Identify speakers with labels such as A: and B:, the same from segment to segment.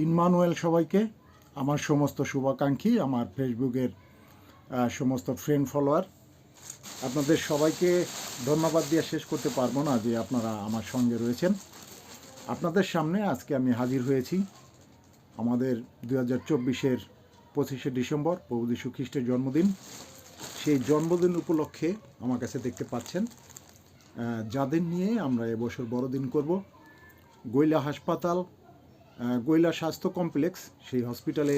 A: Emmanuel সবাইকে আমার সমস্ত শুভাকাঙ্ক্ষী, আমার ফেসবুকের সমস্ত ফ্রেন্ড ফলোয়ার আপনাদের সবাইকে ধন্যবাদ দিয়ে শেষ করতে পারব না যে আপনারা আমার সঙ্গে রয়েছেন। আপনাদের সামনে আজকে আমি হাজির হয়েছি আমাদের দু হাজার চব্বিশের পঁচিশে ডিসেম্বর, প্রভু যীশু খ্রিস্টের জন্মদিন। সেই জন্মদিন উপলক্ষে আমার কাছে দেখতে পাচ্ছেন যাদের নিয়ে আমরা এবছর বড়দিন করব গৈলা হাসপাতাল গৈলা স্বাস্থ্য কমপ্লেক্স, সেই হসপিটালে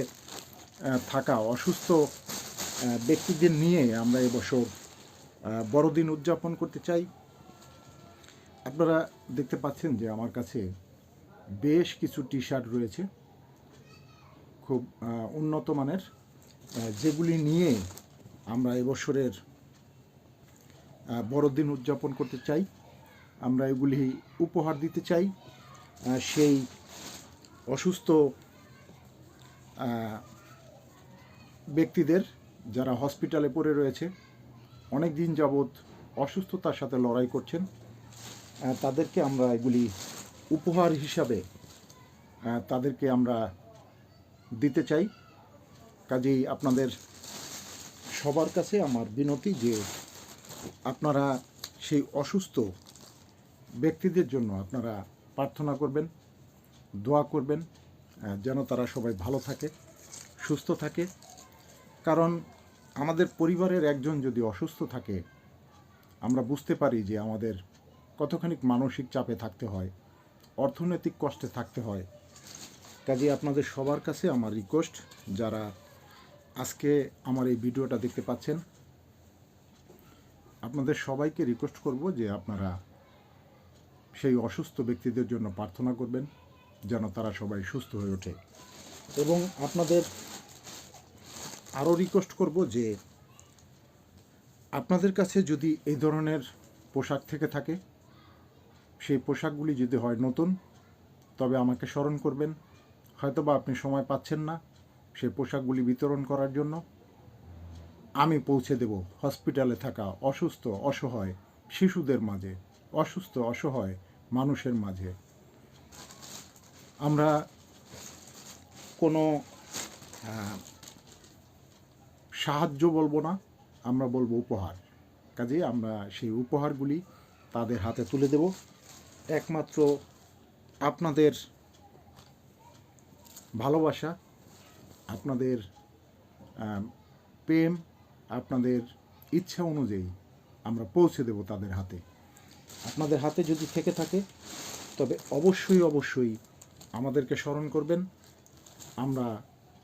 A: থাকা অসুস্থ ব্যক্তিদের নিয়ে আমরা এবছর বড়দিন উদযাপন করতে চাই। আপনারা দেখতে পাচ্ছেন যে আমার কাছে বেশ কিছু টি শার্ট রয়েছে। খুব উন্নত মানের যেগুলি নিয়ে আমরা এবছরের বড়দিন উদযাপন করতে চাই। আমরা এগুলি উপহার দিতে চাই। সেই অসুস্থ ব্যক্তিদের যারা হসপিটালে পড়ে রয়েছে, অনেক দিন যাবৎ অসুস্থতার সাথে লড়াই করছেন তাদেরকে আমরা এগুলি উপহার হিসাবে তাদেরকে আমরা দিতে চাই। কাজেই আপনাদের সবার কাছে আমার বিনতি যে আপনারা সেই অসুস্থ ব্যক্তিদের জন্য আপনারা প্রার্থনা করবেন। দোয়া করবেন যেন তারা সবাই ভালো থাকে, সুস্থ থাকে। কারণ আমাদের পরিবারের একজন যদি অসুস্থ থাকে, আমরা বুঝতে পারি যে আমাদের কতখানি মানসিক চাপে থাকতে হয়, অর্থনৈতিক কষ্টে থাকতে হয়। কাজে আপনাদের সবার কাছে আমার রিকোয়েস্ট যারা আজকে আমার এই ভিডিওটা দেখতে পাচ্ছেন, আপনাদের সবাইকে রিকোয়েস্ট করব যে আপনারা সেই অসুস্থ ব্যক্তিদের জন্য প্রার্থনা করবেন। যেন তারা সবাই সুস্থ হয়ে ওঠে। এবং আপনাদের আরও রিকোয়েস্ট করব যে, আপনাদের কাছে যদি এই ধরনের পোশাক থেকে থাকে, সেই পোশাকগুলি যদি হয় নতুন, তবে আমাকে স্মরণ করবেন। হয়তোবা আপনি সময় পাচ্ছেন না সেই পোশাকগুলি বিতরণ করার জন্য। আমি পৌঁছে দেব হসপিটালে থাকা অসুস্থ, অসহায় শিশুদের মাঝে, অসুস্থ, অসহায় মানুষের মাঝে। আমরা কোনো সাহায্য বলব না, আমরা বলব উপহার। কাজে আমরা সেই উপহারগুলি তাদের হাতে তুলে দেব। একমাত্র আপনাদের ভালোবাসা, আপনাদের প্রেম, আপনাদের ইচ্ছা অনুযায়ী আমরা পৌঁছে দেব তাদের হাতে। আপনাদের হাতে যদি থেকে থাকে, তবে অবশ্যই অবশ্যই আমাদেরকে স্মরণ করবেন, আমরা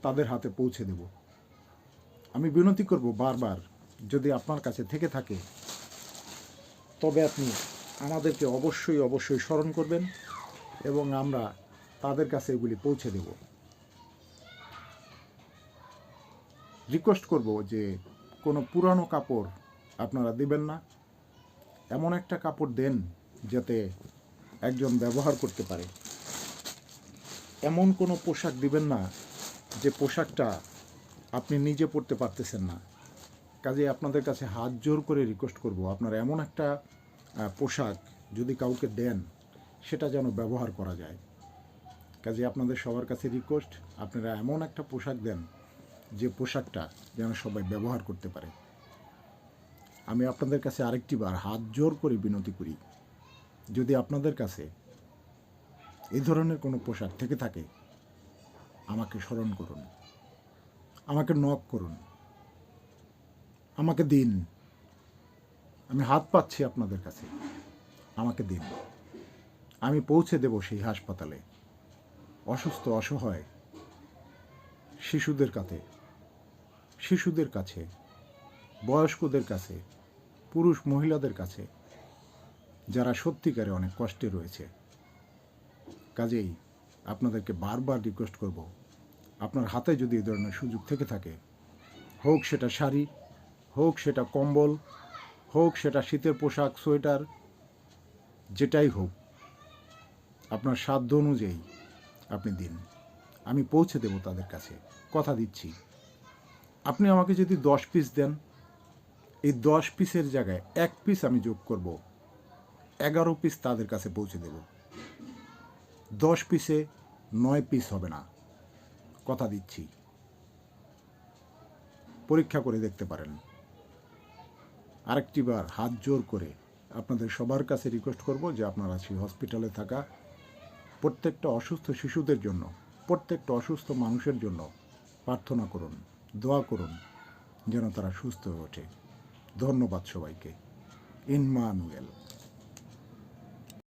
A: তাদের হাতে পৌঁছে দেব। আমি বিনতি করব বারবার, যদি আপনার কাছে থেকে থাকে। তবে আপনি আমাদেরকে অবশ্যই অবশ্যই স্মরণ করবেন এবং আমরা তাদের কাছে এগুলি পৌঁছে দেব। রিকোয়েস্ট করব যে কোনো পুরানো কাপড় আপনারা দিবেন না। এমন একটা কাপড় দেন যাতে একজন ব্যবহার করতে পারে। এমন কোনো পোশাক দিবেন না যে পোশাকটা আপনি নিজে পরতে পারতেছেন না। কাজে আপনাদের কাছে হাত জোর করে রিকোয়েস্ট করব, আপনারা এমন একটা পোশাক যদি কাউকে দেন, সেটা যেন ব্যবহার করা যায়। কাজে আপনাদের সবার কাছে রিকোয়েস্ট আপনারা এমন একটা পোশাক দেন যে পোশাকটা যেন সবাই ব্যবহার করতে পারে। আমি আপনাদের কাছে আরেকটি বার হাত জোর করে বিনতি করি। যদি আপনাদের কাছে এই ধরনের কোনো পোশাক থেকে থাকে, আমাকে স্মরণ করুন, আমাকে নক করুন, আমাকে দিন। আমি হাত পাচ্ছি আপনাদের কাছে, আমাকে দিন। আমি পৌঁছে দেব সেই হাসপাতালে, অসুস্থ, অসহায়, শিশুদের কাছে শিশুদের কাছে, বয়স্কদের কাছে, পুরুষ, মহিলাদের কাছে, যারা সত্যিকারে অনেক কষ্টে রয়েছে। কাজেই আপনাদেরকে বারবার রিকোয়েস্ট করব। আপনার হাতে যদি এই ধরনের সুযোগ থেকে থাকে, হোক সেটা শাড়ি, হোক সেটা কম্বল, হোক সেটা শীতের পোশাক, সোয়েটার, যেটাই হোক, আপনার সাধ্য অনুযায়ী আপনি দিন। আমি পৌঁছে দেব তাদের কাছে। কথা দিচ্ছি। আপনি আমাকে যদি দশ পিস দেন, এই দশ পিসের জায়গায় এক পিস আমি যোগ করব। এগারো পিস তাদের কাছে পৌঁছে দেব। দশ পিসে নয় পিস হবে না। কথা দিচ্ছি। পরীক্ষা করে দেখতে পারেন। আরেকটি বার হাত জোর করে আপনাদের সবার কাছে রিকোয়েস্ট করব যে আপনারা সেই হসপিটালে থাকা প্রত্যেকটা অসুস্থ শিশুদের জন্য, প্রত্যেকটা অসুস্থ মানুষের জন্য প্রার্থনা করুন, দোয়া করুন যেন তারা সুস্থ হয়ে ওঠে। ধন্যবাদ সবাইকে। ইনমানুয়েল।